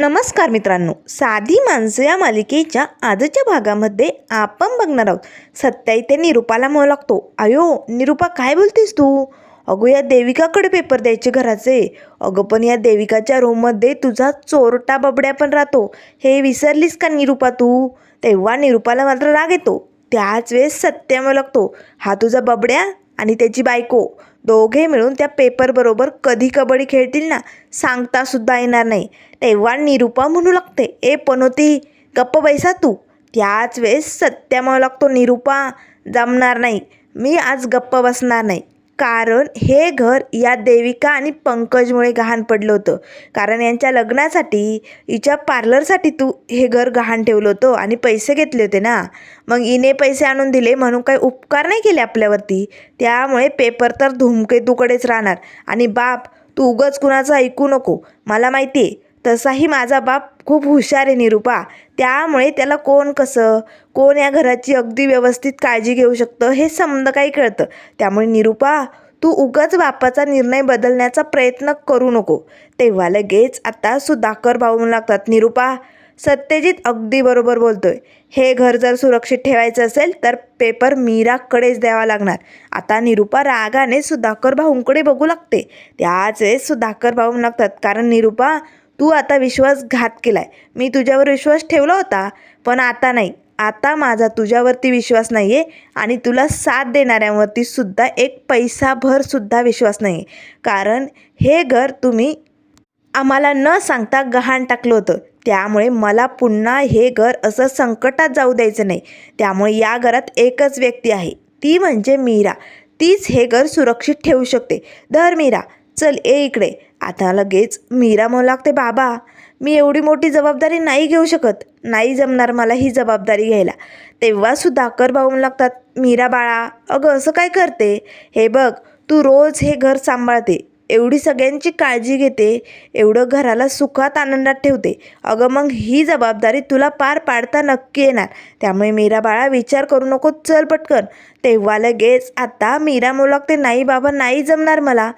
नमस्कार मित्रांनो. साधी माणसं या मालिकेच्या आजच्या भागामध्ये आपण बघणार आहोत. सत्या इथे निरूपाला मोह लागतो. अयो निरूपा काय बोलतेस तू? अगो या देविकाकडे पेपर द्यायचे घराचे. अगं पण या देविकाच्या रूममध्ये तुझा चोरटा बबड्या पण राहतो. हे विसरलीस का निरूपा तू? तेव्हा निरूपाला मात्र राग येतो. त्याच वेळेस सत्या मोह लागतो. हा तुझा बबड्या आणि त्याची बायको. दोघे मिळून त्या पेपरबरोबर कधी कबड्डी खेळतील ना सांगता सुद्धा येणार नाही. तेव्हा निरूपा म्हणू लागते ए पनोती गप्प बैसा तू. त्याच वेळेस सत्या म्हणू लागतो निरूपा जमणार नाही. मी आज गप्प बसणार नाही. कारण हे घर या देविका आणि पंकजमुळे गहाण पडलं होतं. कारण यांच्या लग्नासाठी हिच्या पार्लरसाठी तू हे घर गहाण ठेवलं होतं आणि पैसे घेतले होते ना. मग इने पैसे आणून दिले म्हणून काही उपकार नाही केले आपल्यावरती. त्यामुळे पेपर तर धुमकेतूकडेच राहणार. आणि बाप तू उगच कुणाचं ऐकू नको. मला माहिती आहे तसाही माझा बाप खूप हुशार आहे निरूपा. त्यामुळे त्याला कोण कसं कोण या घराची अगदी व्यवस्थित काळजी घेऊ शकतं हे समज काही कळतं. त्यामुळे निरूपा तू उगाच बापाचा निर्णय बदलण्याचा प्रयत्न करू नको. तेव्हा लगेच आता सुधाकर भाऊ लागतात निरूपा सत्यजित अगदी बरोबर बोलतोय. हे घर जर सुरक्षित ठेवायचं असेल तर पेपर मीराकडेच द्यावा लागणार. आता निरूपा रागाने सुधाकर भाऊंकडे बघू लागते. त्याच वेळेस सुधाकर भाऊ लागतात कारण निरूपा तू आता विश्वासघात केलाय. मी तुझ्यावर विश्वास ठेवला होता पण आता नाही. आता माझा तुझ्यावरती विश्वास नाही आहे आणि तुला साथ देणाऱ्यांवरती सुद्धा एक पैसाभर सुद्धा विश्वास नाही आहे कारण हे घर तुम्ही आम्हाला न सांगता गहाण टाकलं होतं. त्यामुळे मला पुन्हा हे घर असं संकटात जाऊ द्यायचं नाही. त्यामुळे या घरात एकच व्यक्ती आहे. ती म्हणजे मीरा. तीच हे घर सुरक्षित ठेवू शकते. धर मीरा. चल ए इकडे. आता लगेच मीरा म्हणू लागते बाबा मी एवढी मोठी जबाबदारी नाही घेऊ शकत. नाही जमणार मला ही जबाबदारी घ्यायला. तेव्हासुद्धा कर भाऊ म्हणू लागतात मीरा बाळा अगं असं काय करते? हे बघ तू रोज हे घर सांभाळते. एवढी सगळ्यांची काळजी घेते. एवढं घराला सुखात आनंदात ठेवते. अगं मग ही जबाबदारी तुला पार पाडता नक्की येणार. त्यामुळे मीरा बाळा विचार करू नको चल पटकन. तेव्हा लगेच आता मीरा म्हणू लागते नाही बाबा नाही जमणार मला.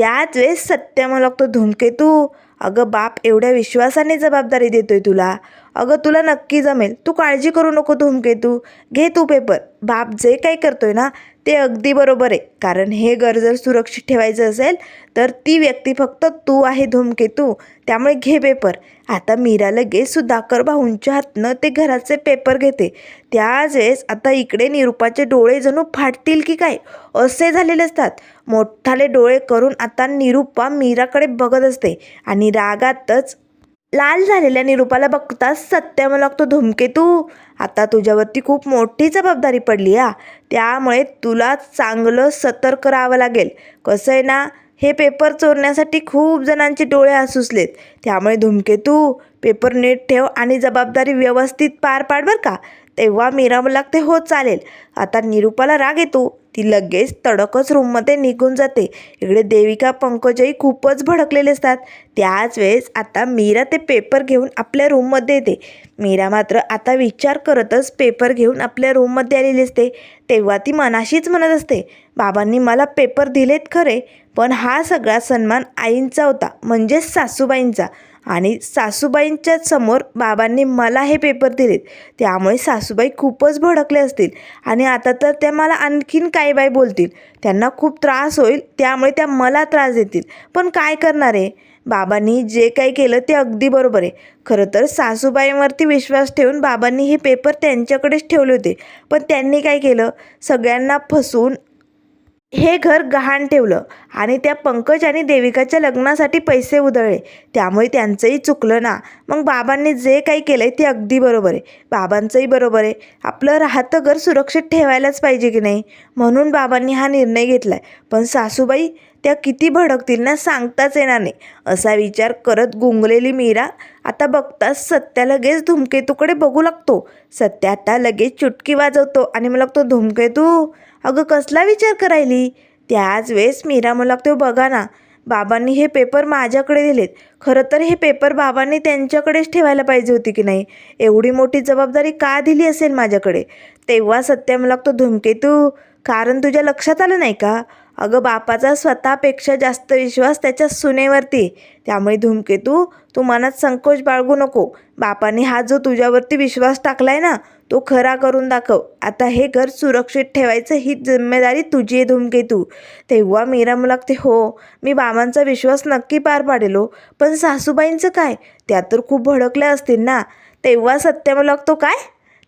त्याच वेळेस सत्य मला लागतो धूमकेतू अगं बाप एवढ्या विश्वासाने जबाबदारी देतोय तुला. अगं तुला नक्की जमेल. तू काळजी करू नको धूमकेतू. घे तू पेपर बाप जे काही करतोय ना ते अगदी बरोबर आहे. कारण हे घर जर सुरक्षित ठेवायचं असेल तर ती व्यक्ती फक्त तू आहे धूमकेतू. त्यामुळे घे पेपर. आता मीरा लगेच सुधाकर भाऊंच्या हातनं ते घराचे पेपर घेते. त्याच वेळेस आता इकडे निरूपाचे डोळे जणू फाटतील की काय? असे झालेले असतात. मोठाले डोळे करून आता निरूपा मीराकडे बघत असते आणि रागातच लाल झालेल्या निरूपाला बघताच सत्य मला लागतो धुमकेतू आता तुझ्यावरती खूप मोठी जबाबदारी पडली हा. त्यामुळे तुला चांगलं सतर्क राहावं लागेल. कसं आहे ना हे पेपर चोरण्यासाठी खूप जणांचे डोळे आसुसलेत त्यामुळे धुमकेतू पेपर नीट ठेव आणि जबाबदारी व्यवस्थित पार पाड बरं का. तेव्हा मीरा मला लागते हो चालेल. आता निरूपाला राग येतो. ती लगेच तडकच रूममध्ये निघून जाते. इकडे देविका पंकजही खूपच भडकलेले असतात. त्याच वेळेस आता मीरा ते पेपर घेऊन आपल्या रूममध्ये येते. मीरा मात्र आता विचार करतच पेपर घेऊन आपल्या रूममध्ये आलेली असते. तेव्हा ती मनाशीच म्हणत असते बाबांनी मला पेपर दिलेत खरे पण हा सगळा सन्मान आईंचा होता म्हणजेच सासूबाईंचा. आणि सासूबाईंच्या समोर बाबांनी मला हे पेपर दिलेत. त्यामुळे सासूबाई खूपच भडकले असतील. आणि आता तर त्या मला आणखीन काही बाई बोलतील. त्यांना खूप त्रास होईल त्यामुळे त्या मला त्रास देतील. पण काय करणार आहे बाबांनी जे काही केलं ते अगदी बरोबर आहे. खरं तर सासूबाईंवरती विश्वास ठेवून बाबांनी हे पेपर त्यांच्याकडेच ठेवले होते. पण त्यांनी काय केलं? सगळ्यांना फसवून हे घर गहाण ठेवलं आणि त्या पंकज आणि देविकाच्या लग्नासाठी पैसे उधळले. त्यामुळे त्यांचंही चुकलं ना. मग बाबांनी जे काही केलं आहे ते अगदी बरोबर आहे. बाबांचंही बरोबर आहे. आपलं राहतं घर सुरक्षित ठेवायलाच पाहिजे की नाही? म्हणून बाबांनी हा निर्णय घेतला आहे पण सासूबाई त्या किती भडकतील ना सांगताच येणार नाही. असा विचार करत गुंगलेली मीरा आता बघताच सत्या लगेच धुमकेतूकडे बघू लागतो. सत्या आता लगेच चुटकी वाजवतो आणि मला लागतो धुमकेतू अगं कसला विचार करायली? त्याच वेळेस मीरा मला लागतो बघा ना. बाबांनी हे पेपर माझ्याकडे दिलेत. खरं तर हे पेपर बाबांनी त्यांच्याकडेच ठेवायला पाहिजे होती की नाही? एवढी मोठी जबाबदारी का दिली असेल माझ्याकडे? तेव्हा सत्य मला लागतो धुमकेतू कारण तुझ्या लक्षात आलं नाही का? अगं बापाचा स्वतःपेक्षा जास्त विश्वास त्याच्या सुनेवरती. त्यामुळे धुमकेतू तू मनात संकोच बाळगू नको. बापाने हा जो तुझ्यावरती विश्वास टाकलाय ना तो खरा करून दाखव. आता हे घर सुरक्षित ठेवायचं ही जिम्मेदारी तुझी आहे धूमकेतू तेव्हा मीरा लागते हो मी बाबांचा विश्वास नक्की पार पाडेलो. पण सासूबाईंचं काय? त्या तर खूप भडकल्या असतील ना. तेव्हा सत्य लागतो काय?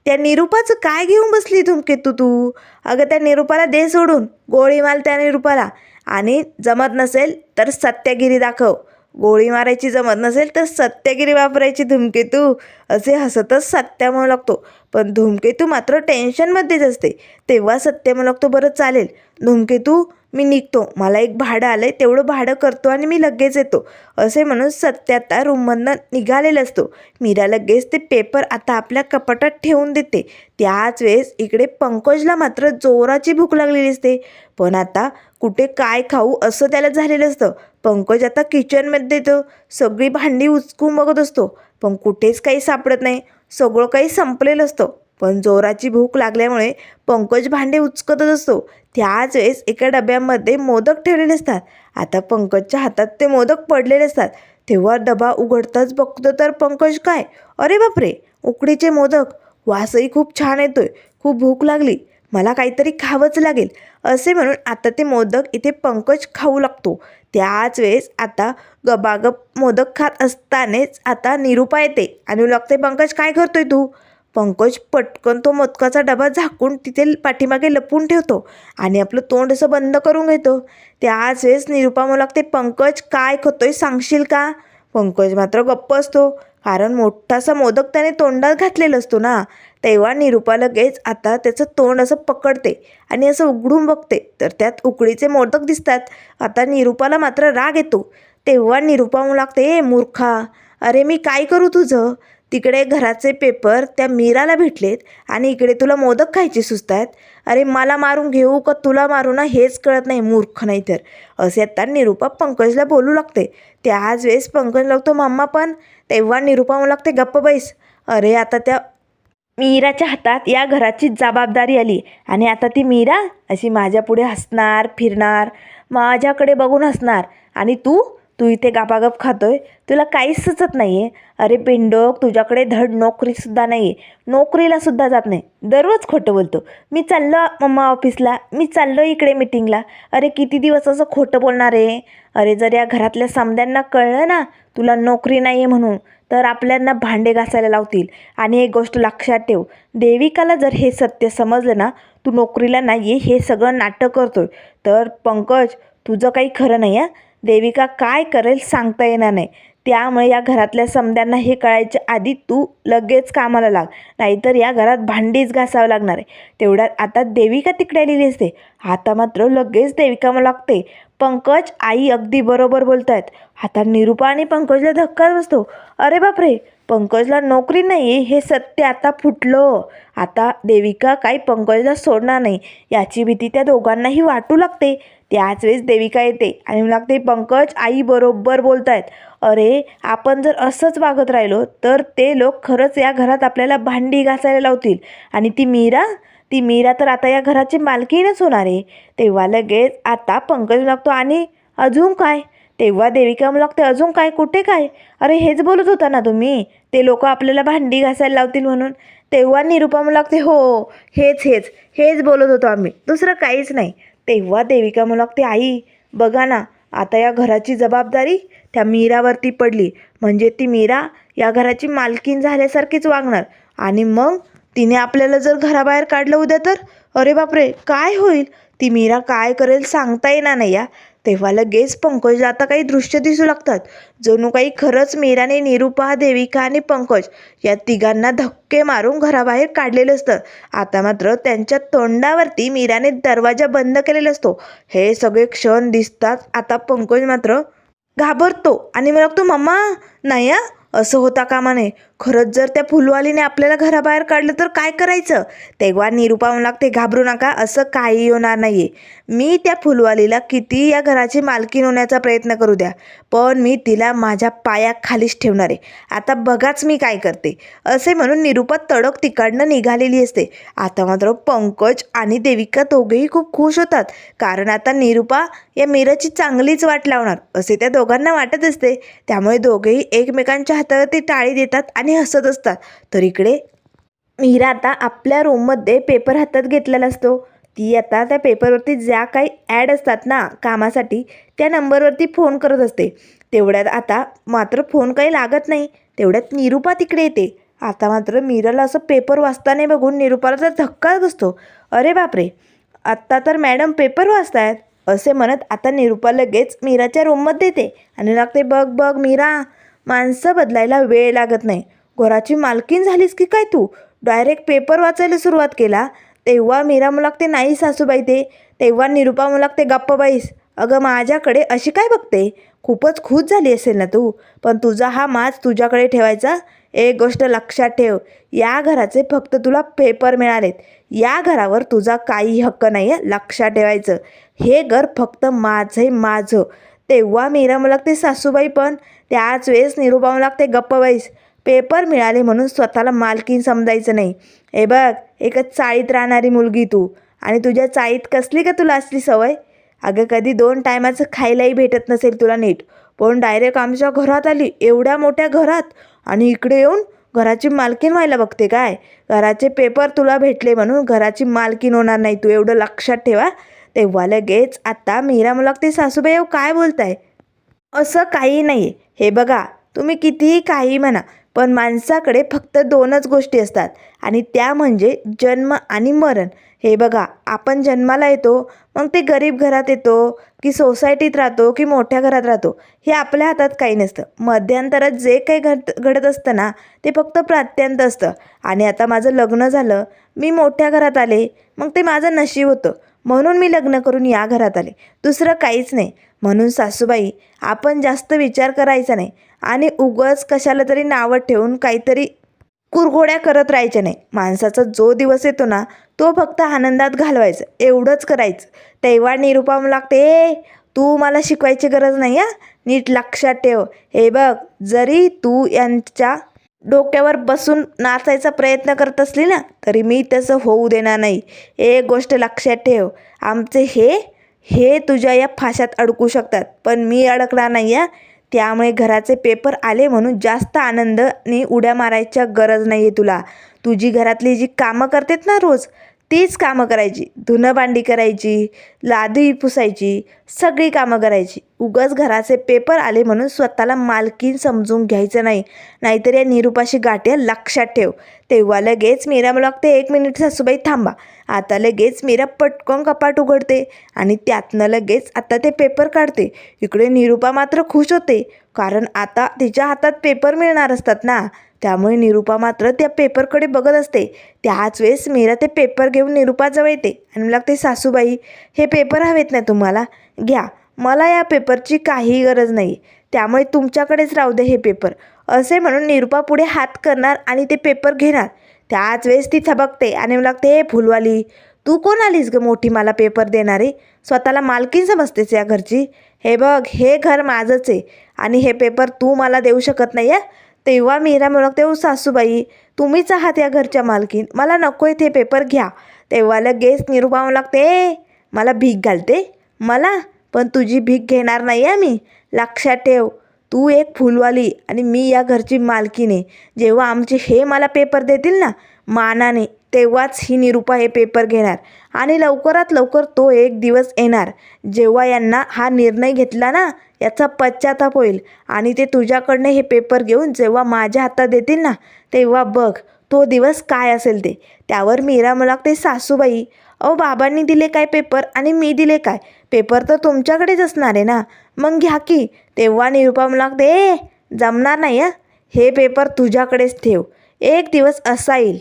त्या निरूपाचं काय घेऊन बसली धूमकेतू तू? अगं त्या निरूपाला दे सोडून. गोळी माल त्या निरूपाला. आणि जमत नसेल तर सत्यागिरी दाखव. गोळी मारायची जमत नसेल तर सत्यागिरी वापरायची धुमकेतू. असे हसतच सत्या म्हणू लागतो. पण धूमकेतू मात्र टेन्शनमध्येच असते. तेव्हा सत्य म्हणू लागतो बरं चालेल. धूमकेतू मी निघतो. मला एक भाडं आलं आहे तेवढं भाडं करतो आणि मी लगेच येतो. असे म्हणून सत्य आता रूममधनं निघालेला असतो. मीरा लगेच ते पेपर आता आपल्या कपाटात ठेवून देते. त्याच वेळेस इकडे पंकजला मात्र जोराची भूक लागलेली असते. पण आता कुठे काय खाऊ असं त्याला झालेलं असतं. पंकज आता किचनमध्ये येतो. सगळी भांडी उचकून बघत असतो. पण कुठेच काही सापडत नाही. सगळं काही संपलेलं असतं. पण जोराची भूक लागल्यामुळे पंकज भांडे उचकतच असतो. त्याच वेळेस एका डब्यामध्ये मोदक ठेवलेले असतात. आता पंकजच्या हातात ते मोदक पडलेले असतात. तेव्हा डबा उघडताच बघतो तर पंकज काय? अरे बापरे! उकडीचे मोदक. वासही खूप छान येतोय. खूप भूक लागली. मला काहीतरी खावंच लागेल असे म्हणून आता ते मोदक इथे पंकज खाऊ लागतो. त्याच वेळेस आता गबागब मोदक खात असतानाच आता निरूपा येते आणि लागते पंकज काय करतोय तू? पंकज पटकन तो मोदकाचा डबा झाकून तिथे पाठीमागे लपून ठेवतो आणि आपलं तोंड असं बंद करून घेतो. त्याच वेळेस निरूपा मला लागते पंकज काय खातोय सांगशील का? पंकज मात्र गप्प असतो कारण मोठासा मोदक त्याने तोंडात घातलेला असतो ना. तेव्हा निरूपा लगेच आता त्याचं तोंड असं पकडते आणि असं उघडून बघते. तर त्यात उकडीचे मोदक दिसतात. आता निरूपाला मात्र राग येतो. तेव्हा निरूपा म्हणू लागते ए मूर्खा अरे मी काय करू तुझं? तिकडे घराचे पेपर त्या मीराला भेटलेत आणि इकडे तुला मोदक खायचे सुचत आहेत अरे मला मारून घेऊ का तुला मारू ना हेच कळत नाही मूर्ख नाही तर असे आता निरूपा पंकजला बोलू लागते. त्याच वेळेस पंकज लागतो मम्मा पण. तेव्हा निरूपा म्हणू लागते गप्प बैस. अरे आता त्या मीराच्या हातात या घराची जबाबदारी आली. आणि आता ती मीरा अशी माझ्यापुढे हसणार फिरणार माझ्याकडे बघून हसणार. आणि तू? तू इथे गापागप खातोय? तुला काहीच सुचत नाही आहे अरे पिंडोक तुझ्याकडे धड नोकरीसुद्धा नाही आहे नोकरीलासुद्धा जात नाही. दररोज खोटं बोलतो. मी चाललो मम्मा ऑफिसला. मी चाललो इकडे मिटिंगला. अरे किती दिवस असं खोटं बोलणार आहे? अरे जर या घरातल्या समद्यांना कळलं ना तुला नोकरी नाही आहे म्हणून. तर आपल्यांना भांडे घासायला लावतील. आणि एक गोष्ट लक्षात ठेव देविकाला जर हे सत्य समजलं ना तू नोकरीला नाही हे सगळं नाटक करतोय. तर पंकज तुझं काही खरं नाही आहे देविका काय करेल सांगता येणार नाही. त्यामुळे या घरातल्या समद्यांना हे कळायच्या आधी तू लगेच कामाला लाग. नाहीतर या घरात भांडीच घासावं लागणार आहे. तेवढ्यात आता देविका तिकडे आलेली असते. आता मात्र लगेच देविका मला लागते पंकज आई अगदी बरोबर बोलत आहेत आता निरूपा आणि पंकजला धक्का बसतो. अरे बापरे पंकजला नोकरी नाही हे सत्य आता फुटलं. आता देविका काही पंकजला सोडणार नाही. याची भीती त्या दोघांनाही वाटू लागते. त्याच वेळेस देविका येते आणि मला लागते पंकज आई बरोबर बोलत आहेत अरे आपण जर असंच वागत राहिलो तर ते लोक खरंच या घरात आपल्याला भांडी घासायला लावतील. आणि ती मीरा ती मीरा तर आता या घराची मालकीणच होणार आहे. तेव्हा लगेच आता पंकज लागतो आणि अजून काय? तेव्हा देविका लागते अजून काय? कुठे काय? अरे हेच बोलत होता ना तुम्ही? ते लोक आपल्याला भांडी घासायला लावतील म्हणून. तेव्हा निरुपम लागते हो हेच हेच हेच बोलत होतो आम्ही. दुसरं काहीच नाही. तेव्हा देविका लागते आई बघा ना आता या घराची जबाबदारी त्या मीरावरती पडली. म्हणजे ती मीरा या घराची मालकीन झाल्यासारखीच वागणार. आणि मग तिने आपल्याला जर घराबाहेर काढलं उद्या तर? अरे बापरे काय होईल? ती मीरा काय करेल सांगता येणार नाही या. तेव्हा लगेच पंकजला आता काही दृश्य दिसू लागतात. जणू काही खरंच मीराने निरुपा देविका आणि पंकज या तिघांना धक्के मारून घराबाहेर काढलेलं असतं. आता मात्र त्यांच्या तोंडावरती मीराने दरवाजा बंद केलेला असतो. हे सगळे क्षण दिसतात आता पंकज मात्र घाबरतो आणि मला तो मम्मा नाही असं होता कामा नये. खरंच जर त्या फुलवालीने आपल्याला घराबाहेर काढलं तर काय करायचं? तेव्हा निरुपा लागते घाबरू नका असं काही होणार नाही आहे मी त्या फुलवालीला किती या घराची मालकीण होण्याचा प्रयत्न करू द्या पण मी तिला माझ्या पायाखालीच ठेवणार आहे. आता बघाच मी काय करते. असे म्हणून निरुपा तडक तिकडनं निघालेली असते. आता मात्र पंकज आणि देविका दोघेही खूप खुश होतात कारण आता निरुपा या मीराची चांगलीच वाट लावणार असे त्या दोघांना वाटत असते. त्यामुळे दोघेही एकमेकांच्या हातावरती टाळी देतात आणि हसत असतात. तर इकडे मीरा आता आपल्या रूममध्ये पेपर हातात घेतलेला असतो. ती आता त्या पेपरवरती ज्या काही ॲड असतात ना कामासाठी त्या नंबरवरती फोन करत असते. तेवढ्यात आता मात्र फोन काही लागत नाही. तेवढ्यात निरुपा तिकडे येते. आता मात्र मीराला असं पेपर वाचताना बघून निरुपाला तर धक्काच बसतो. अरे बापरे! आत्ता तर मॅडम पेपर वाचतायत. असे म्हणत आता निरुपा लगेच मीराच्या रूममध्ये येते. आणि लागते बघ बघ मीरा माणसं बदलायला वेळ लागत नाही. घराची मालकीन झालीस की काय तू? डायरेक्ट पेपर वाचायला सुरुवात केला. तेव्हा मीरा मुलाक ते नाही सासूबाई ते. तेव्हा निरुपा मुलाक ते गप्प बाईस. अगं माझ्याकडे अशी काय बघते? खूपच खुश झाली असेल ना तू. पण तुझा हा माज तुझ्याकडे ठेवायचा? एक गोष्ट लक्षात ठेव. या घराचे फक्त तुला पेपर मिळालेत. या घरावर तुझा काही हक्क नाही आहे लक्षात ठेवायचं. हे घर फक्त माझं माझं. तेव्हा मीरा मला ते सासूबाई पण. त्याच वेळेस निरुपा मुलाक ते गप्प पेपर मिळाले म्हणून स्वतःला मालकीन समजायचं नाही. हे बघ एकच चाळीत राहणारी मुलगी तू. आणि तुझ्या चाळीत कसली का तुला असली सवय? अगं कधी दोन टायमाचं खायलाही भेटत नसेल तुला नीट. पण डायरेक्ट आमच्या घरात आली एवढ्या मोठ्या घरात. आणि इकडे येऊन घराची मालकीन व्हायला बघते काय? घराचे पेपर तुला भेटले म्हणून घराची मालकीन होणार नाही तू एवढं लक्षात ठेवा. तेव्हा लगेच आता मीरा मुलाक ते सासूबाई अहो काय बोलताय? असं काही नाही. हे बघा तुम्ही कितीही काही म्हणा पण माणसाकडे फक्त दोनच गोष्टी असतात. आणि त्या म्हणजे जन्म आणि मरण. हे बघा आपण जन्माला येतो मग ते गरीब घरात येतो की सोसायटीत राहतो की मोठ्या घरात राहतो. हे आपल्या हातात काही नसतं. मध्यांतरात जे काही घड घडत असतं ना ते फक्त प्रात्यंत असतं. आणि आता माझं लग्न झालं मी मोठ्या घरात आले मग ते माझं नशीब होतं. म्हणून मी लग्न करून या घरात आले. दुसरं काहीच नाही. म्हणून सासूबाई आपण जास्त विचार करायचा नाही. आणि उगच कशाला तरी नावं ठेवून काहीतरी कुरघोड्या करत राहायच्या नाही. माणसाचा जो दिवस येतो ना तो फक्त आनंदात घालवायचं एवढंच करायचं. तेव्हा निरुपम लागते ए तू मला शिकवायची गरज नाही हा. नीट लक्षात ठेव. हे बघ जरी तू यांच्या डोक्यावर बसून नाचायचा प्रयत्न करत असली ना तरी मी तसं होऊ देणार नाही. एक गोष्ट लक्षात ठेव. आमचे हे हे तुझ्या या फाशात अडकू शकतात. पण मी अडकणार नाही या त्यामुळे घराचे पेपर आले म्हणून जास्त आनंदाने उड्या मारायच्या गरज नाही आहे तुला. तुझी घरातली जी कामं करतेत ना रोज तीच कामं करायची. धुणं भांडी करायची लादी पुसायची सगळी कामं करायची. उगाच घराचे पेपर आले म्हणून स्वतःला मालकीन समजून घ्यायचं नाही. नाहीतर या निरुपाशी गाठ्या लक्षात ठेव. तेव्हा लगेच मीरा मला ते एक मिनिट सासूबाई थांबा. आता लगेच मीरा पटकन कपाट उघडते आणि त्यातनं लगेच आता ते पेपर काढते. इकडे निरुपा मात्र खुश होते कारण आता तिच्या हातात पेपर मिळणार असतात ना. त्यामुळे निरुपा मात्र त्या पेपरकडे बघत असते. त्याच वेळेस मीरा ते पेपर घेऊन निरुपाजवळ येते आणि मला लागते सासूबाई हे पेपर हवेत ना तुम्हाला? घ्या. मला या पेपरची काही गरज नाही. त्यामुळे तुमच्याकडेच राहू दे हे पेपर. असे म्हणून निरुपा पुढे हात करणार आणि ते पेपर घेणार. त्याच वेळेस ती थबकते आणि मला लागते हे फुलवाली तू कोण आलीस ग मोठी मला पेपर देणारी? स्वतःला मालकीन समजतेस या घरची. हे बघ हे घर माझंच आहे आणि हे पेपर तू मला देऊ शकत नाही आहे तेव्हा मीरा म्हणते ओ सासूबाई तुम्हीच आहात या घरच्या मालकीन मला नको आहे ते पेपर घ्या. तेव्हा लगेच निरुपाव लागते मला भीक घालते. मला? पण तुझी भीक घेणार नाही आहे मी. लक्षात ठेव. तू एक फुलवाली आणि मी या घरची मालकीने. जेव्हा आमचे हे मला पेपर देतील ना मानाने तेव्हाच ही निरुपा हे पेपर घेणार. आणि लवकरात लवकर तो एक दिवस येणार. जेव्हा यांना हा निर्णय घेतला ना याचा पश्चाताप होईल. आणि ते तुझ्याकडनं हे पेपर घेऊन जेव्हा माझ्या हातात देतील ना तेव्हा बघ तो दिवस काय असेल ते. त्यावर मीरा मला ते सासूबाई अहो बाबांनी दिले काय पेपर आणि मी दिले काय? पेपर तर तुमच्याकडेच असणार आहे ना. मग घ्या की तेव्हा निरुपा मला ते जमणार नाही हं. हे पेपर तुझ्याकडेच ठेव. एक दिवस असा येईल.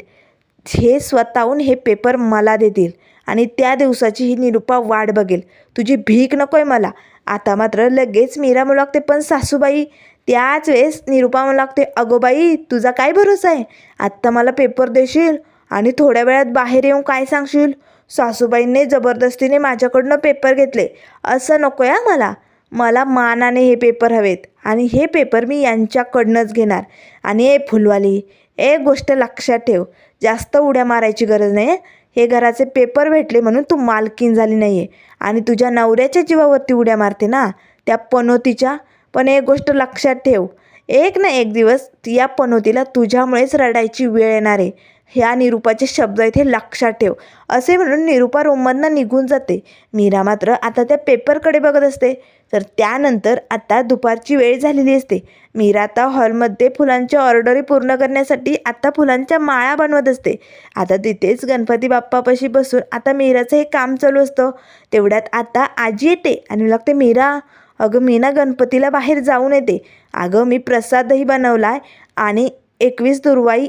हे स्वतःहून हे पेपर मला देतील आणि त्या दिवसाची ही निरुपा वाट बघेल. तुझी भीक नको आहे मला. आता मात्र लगेच मीरा लागते पण सासूबाई त्याच वेळेस निरुपा म्हणू लागते अगोबाई तुझा काय भरोसा आहे? आत्ता मला पेपर देशील आणि थोड्या वेळात बाहेर येऊन काय सांगशील? सासूबाईंनी जबरदस्तीने माझ्याकडनं पेपर घेतले. असं नको आहे मला. मला मानाने हे पेपर हवेत आणि हे पेपर मी यांच्याकडनंच घेणार. आणि ए फुलवाली एक गोष्ट लक्षात ठेव जास्त उड्या मारायची गरज नाही हे घराचे पेपर भेटले म्हणून तू मालकीन झाली नाही आहे आणि तुझ्या नवऱ्याच्या जीवावरती उड्या मारते ना त्या पनोतीच्या? पण एक गोष्ट लक्षात ठेव एक ना एक दिवस या पनोतीला तुझ्यामुळेच रडायची वेळ येणार आहे. ह्या निरूपाचे शब्द इथे लक्षात ठेव. असे म्हणून निरूपा रोममधनं निघून जाते. मीरा मात्र आता त्या पेपरकडे बघत असते. तर त्यानंतर आता दुपारची वेळ झालेली असते. मीरा आता हॉलमध्ये फुलांच्या ऑर्डरी पूर्ण करण्यासाठी आता फुलांच्या माळा बनवत असते. आता तिथेच गणपती बाप्पापाशी बसून आता मीराचं हे काम चालू असतं. तेवढ्यात आता आजी येते आणि लागते मीरा अगं मी ना गणपतीला बाहेर जाऊन येते. अगं मी प्रसादही बनवला आहे आणि एकवीस दुर्वाई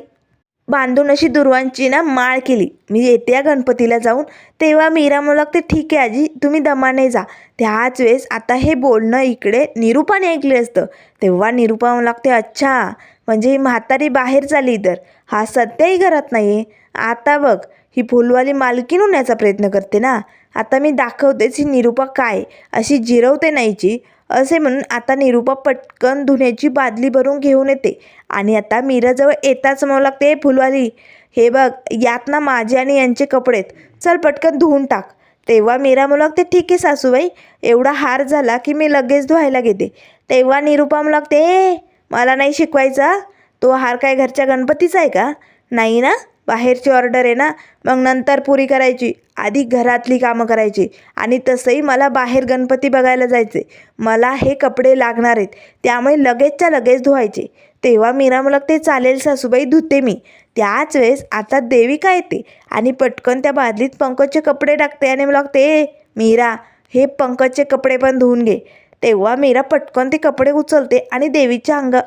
बांधून अशी दुर्वांची ना माळ केली. मी येते या गणपतीला जाऊन तेव्हा मीरा म्हणू लागते ठीक आहे आजी तुम्ही दमाने जा. त्याच वेळेस आता हे बोलणं इकडे निरूपाने ऐकले असतं. तेव्हा निरूपा मला लागते अच्छा म्हणजे ही म्हातारी बाहेर चालली तर? हा सध्याही घरात नाही आहे आता बघ ही फुलवाली मालकीन होण्याचा प्रयत्न करते ना. आता मी दाखवतेच ही निरूपा काय? अशी जिरवते नाहीची. असे म्हणून आता निरूपा पटकन धुण्याची बादली भरून घेऊन येते. आणि आता मीराजवळ येताच म्हणू लागते फुलवाली हे बघ यात ना माझे आणि यांचे कपडे आहेत. चल पटकन धुवून टाक. तेव्हा मीरा म्हणू लागते ठीक आहे सासूबाई एवढा हार झाला की मी लगेच धुवायला घेते. तेव्हा निरूपा म्हणू लागते मला नाही शिकवायचा तो हार काय घरच्या गणपतीचा आहे का? नाही ना. बाहेरची ऑर्डर आहे ना मग नंतर पुरी करायची. आधी घरातली कामं करायची. आणि तसंही मला बाहेर गणपती बघायला जायचे. मला हे कपडे लागणार आहेत. त्यामुळे लगेचच्या लगेच धुवायचे. तेव्हा मीरा मला ते चालेल सासूबाई धुते मी. त्याच वेळेस आता देविका येते आणि पटकन त्या बादलीत पंकजचे कपडे टाकते आणि मला ते मीरा हे पंकजचे कपडे पण धुवून घे. तेव्हा मीरा पटकन ते कपडे उचलते आणि देवीच्या अंगा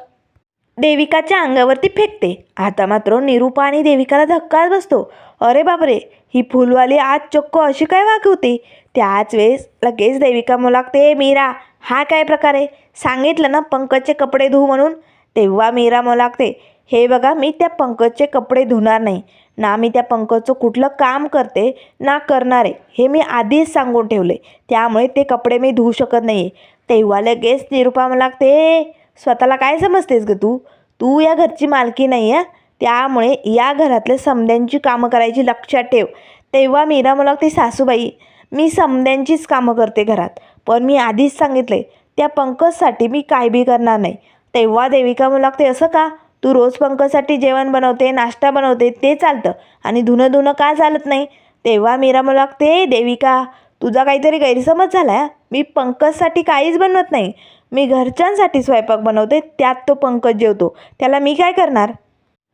देविकाच्या अंगावरती फेकते. आता मात्र निरूपा आणि देविकाला धक्काच बसतो. अरे बापरे ही फुलवाली आज चक्क अशी काय वागवते त्याच वेळेस लगेच देविका मुलागते लागते मीरा हा काय प्रकार आहे? सांगितलं ना पंकजचे कपडे धुऊ म्हणून? तेव्हा मीरा मुलागते हे बघा मी त्या पंकजचे कपडे धुणार नाही. ना मी त्या पंकजचं कुठलं काम करते ना करणार. आहे हे मी आधीच सांगून ठेवले. त्यामुळे ते कपडे मी धुवू शकत नाही तेव्हा लगेच निरूपा मला लागते स्वतःला काय समजतेस ग तू? तू या घरची मालकी नाही आहे त्यामुळे या घरातल्या समद्यांची कामं करायची लक्षात ठेव. तेव्हा मीरा मला लागते सासूबाई मी समद्यांचीच कामं करते घरात. पण मी आधीच सांगितले त्या पंकजसाठी मी काय बी करणार नाही. तेव्हा देविका मला लागते असं का? तू रोज पंकजसाठी जेवण बनवते नाश्ता बनवते ते चालतं. आणि धुणं धुणं का चालत नाही? तेव्हा मीरा मला लागते देविका तुझा काहीतरी गैरसमज झाला आहे मी पंकजसाठी काहीच बनवत नाही. मी घरच्यांसाठी स्वयंपाक बनवते त्यात तो पंकज जेवतो. त्याला मी काय करणार?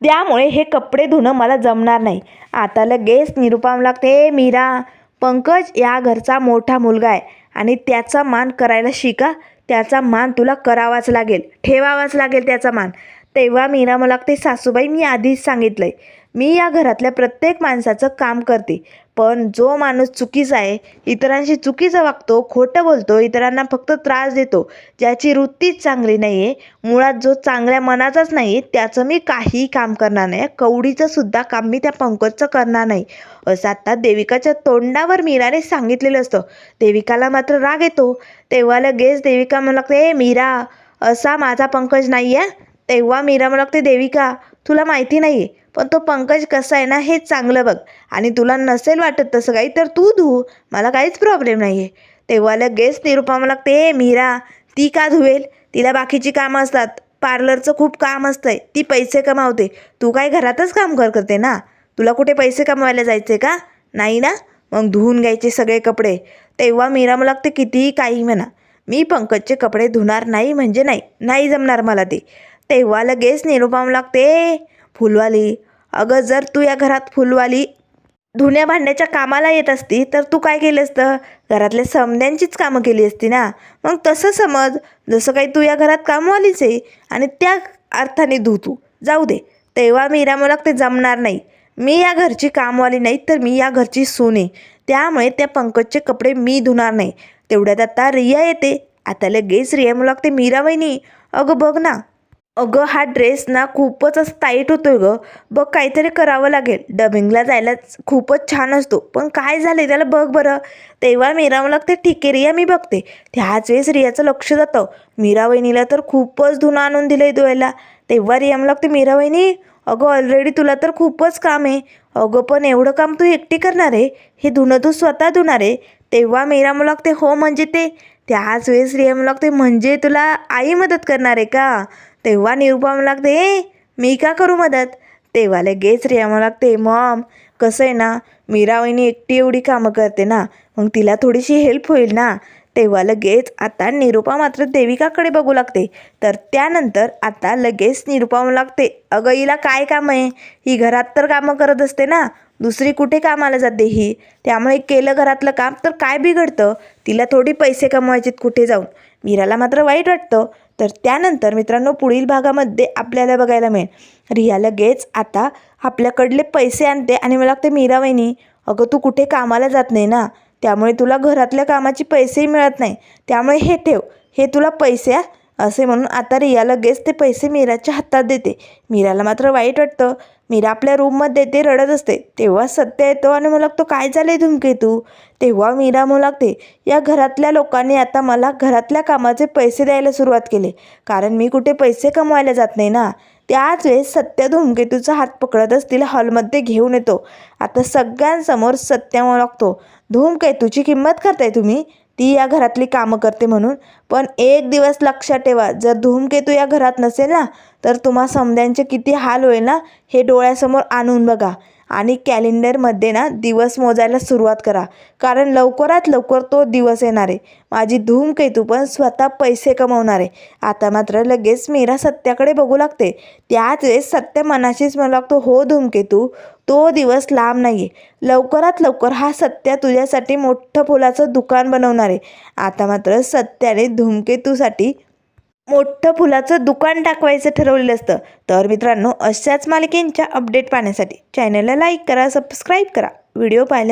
त्यामुळे हे कपडे धुणं मला जमणार नाही. आता लगेच निरुपाम लागते मीरा पंकज या घरचा मोठा मुलगा आहे आणि त्याचा मान करायला शिका. त्याचा मान तुला करावाच लागेल ठेवावाच लागेल त्याचा मान. तेव्हा मीरा मला लागते सासूबाई मी आधीच सांगितलं आहे मी या घरातल्या प्रत्येक माणसाचं काम करते. पण जो माणूस चुकीचा आहे इतरांशी चुकीचा वागतो खोटं बोलतो इतरांना फक्त त्रास देतो ज्याची वृत्तीच चांगली नाही आहे मुळात जो चांगल्या मनाचाच नाही त्याचं मी काहीही काम करणार नाही कवडीचं सुद्धा काम मी त्या पंकजचं करणार नाही. असं आता देविकाच्या तोंडावर मीराने सांगितलेलं असतं. देविकाला मात्र राग येतो. तेव्हा लगेच देविका म्हणू लागते "ए, मीरा असा माझा पंकज नाही आहे तेव्हा मीरा म्हणू लागते देविका तुला माहिती नाही आहे पण तो पंकज कसा आहे ना हे चांगलं बघ. आणि तुला नसेल वाटत तसं काही तर तू धू. मला काहीच प्रॉब्लेम नाही आहे तेव्हा लगेच निरुपा मला लागते "ए, मीरा ती का धुवेल? तिला बाकीची कामं असतात. पार्लरचं खूप काम असतंय. ती पैसे कमावते. तू काय घरातच काम कर करते ना? तुला कुठे पैसे कमवायला जायचे का? नाही ना? मग धुवून घ्यायचे सगळे कपडे. तेव्हा मीरा मला लागते कितीही काही म्हणा. मी पंकजचे कपडे धुणार नाही म्हणजे नाही. नाही जमणार मला ते. तेव्हा लगेच निरुपम लागते. फुलवाली. अगं जर तू या घरात फुलवाली धुण्या भांड्याच्या कामाला येत असती तर तू काय केलं असतं? घरातल्या समद्यांचीच कामं केली असती ना? मग तसं समज. जसं काही तू या घरात कामवालीच आहे आणि त्या अर्थाने धू तू. जाऊ दे. तेव्हा मीरा मला ते जमणार नाही. मी या घरची कामवाली नाही तर मी या घरची सून आहे. त्यामुळे त्या पंकजचे कपडे मी धुणार नाही. तेवढ्यात आता रिया येते. आता लगेच रिया म्हणू लागते मीरा वहिनी अगं बघ ना. अगं हा ड्रेस ना खूपच असं टाईट होतोय गं. बघ काहीतरी करावं लागेल. डबिंगला जायलाच खूपच छान असतो. पण काय झालं त्याला बघ बरं. तेव्हा मीरा मला लागते ठीक आहे रिया मी बघते. त्याच वेळेस रियाचं लक्ष जातं. मीरा वहिनीला तर खूपच धुणं आणून दिलंय धुवायला. तेव्हा रिया मला लागते मीरा वहिनी अगं ऑलरेडी तुला तर खूपच काम आहे. अगं पण एवढं काम तू एकटी करणार आहे? हे धुणं तू स्वतः धुणार आहे? तेव्हा मीरा मला लागते हो म्हणजे ते. त्याच वेळेस रिया मला लागते म्हणजे तुला आई मदत करणार आहे का? तेव्हा निरुपा लागते ए मी का करू मदत? तेव्हा लगेच रियामा लागते मॉम कसं आहे ना मीरा वहिनी एकटी एवढी कामं करते ना मग तिला थोडीशी हेल्प होईल ना. तेव्हा लगेच आता निरुपा मात्र देविकाकडे बघू लागते. तर त्यानंतर आता लगेच निरुपा लागते अगं हिला काय काम आहे? ही घरात तर कामं करत असते ना दुसरी कुठे कामाला जाते ही? त्यामुळे केलं घरातलं काम तर काय बिघडतं? तिला थोडी पैसे कमवायचेत कुठे जाऊन? मीराला मात्र वाईट वाटतं. तर त्यानंतर मित्रांनो पुढील भागामध्ये आपल्याला बघायला मिळेल. रिया लगेच आता आपल्याकडले पैसे आणते आणि मला लागते मीरा वहिनी अगं तू कुठे कामाला जात नाही ना? त्यामुळे तुला घरातल्या कामाचे पैसेही मिळत नाही. त्यामुळे हे ठेव. हे तुला पैसे असे म्हणून आता रिया लगेच ते पैसे मीराच्या हातात देते. मीराला मात्र वाईट वाटतं. मीरा आपल्या रूममध्ये ते रडत असते. तेव्हा सत्य येतो आणि मला लागतो काय झालंय धुमकेतू तेव्हा मीरा म्हणू लागते या घरातल्या लोकांनी आता मला घरातल्या कामाचे पैसे द्यायला सुरुवात केली. कारण मी कुठे पैसे कमवायला जात नाही ना. त्याच वेळेस सत्य धूमकेतूचा हात पकडतच तिला हॉलमध्ये घेऊन येतो. आता सगळ्यांसमोर सत्य म्हणू लागतो धूमकेतूची किंमत करताय तुम्ही? ती या घरातली कामं करते म्हणून. पण एक दिवस लक्षात ठेवा जर धूमकेतू या घरात नसेल ना तर तुम्हा समद्यांचे किती हाल होईल ना हे डोळ्यासमोर आणून बघा. आणि कॅलेंडरमध्ये ना दिवस मोजायला सुरुवात करा. कारण लवकरात लवकर तो दिवस येणार. आहे माझी धूमकेतू पण स्वतः पैसे कमवणार. आहे आता मात्र लगेच मीरा सत्याकडे बघू लागते. त्याच वेळेस सत्य मनाशीच म्हणू लागतो हो धूमकेतू तो दिवस लांब नाही आहे लवकरात लवकर हा सत्या तुझ्यासाठी मोठं फुलाचं दुकान बनवणार आहे. आता मात्र सत्याने धूमकेतूसाठी मोठं फुलाचं दुकान टाकवायचं ठरवलेलं असतं. तर मित्रांनो अशाच मालिकेंच्या अपडेट पाहण्यासाठी चॅनलला लाईक करा सबस्क्राईब करा. व्हिडिओ पाहिल्या